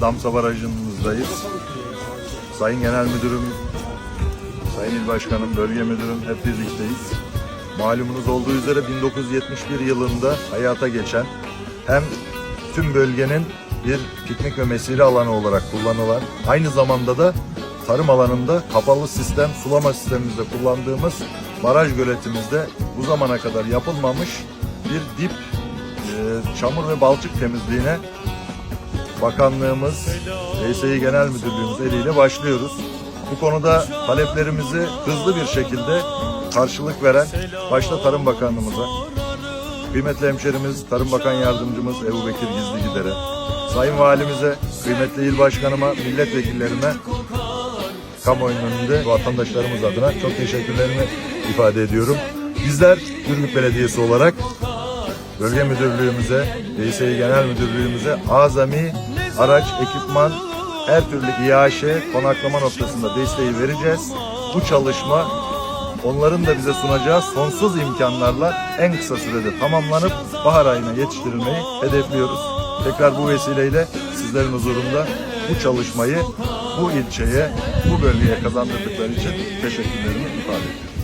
Damsa Barajı'ndayız. Sayın Genel Müdürüm, Sayın İl Başkanım, Bölge Müdürüm hep birlikteyiz. Malumunuz olduğu üzere 1971 yılında hayata geçen hem tüm bölgenin bir piknik ve mesire alanı olarak kullanılan, aynı zamanda da tarım alanında kapalı sistem, sulama sistemimizde kullandığımız baraj göletimizde bu zamana kadar yapılmamış bir dip e, çamur ve balçık temizliğine Bakanlığımız, DSİ Genel Müdürlüğümüz eliyle başlıyoruz. Bu konuda taleplerimizi hızlı bir şekilde karşılık veren başta Tarım Bakanlığımıza, kıymetli hemşerimiz Tarım Bakan Yardımcımız Ebu Bekir Gizli Gider'e, Sayın Valimize, kıymetli il başkanıma, milletvekillerime kamuoyunun önünde vatandaşlarımız adına çok teşekkürlerimi ifade ediyorum. Bizler Ürgüp Belediyesi olarak Bölge Müdürlüğümüze, DSİ Genel Müdürlüğümüze azami araç, ekipman, her türlü İAŞ, konaklama noktasında desteği vereceğiz. Bu çalışma onların da bize sunacağı sonsuz imkanlarla en kısa sürede tamamlanıp bahar ayına yetiştirilmeyi hedefliyoruz. Tekrar bu vesileyle sizlerin huzurunda bu çalışmayı bu ilçeye, bu bölgeye kazandırdıkları için teşekkürlerimi ifade ediyorum.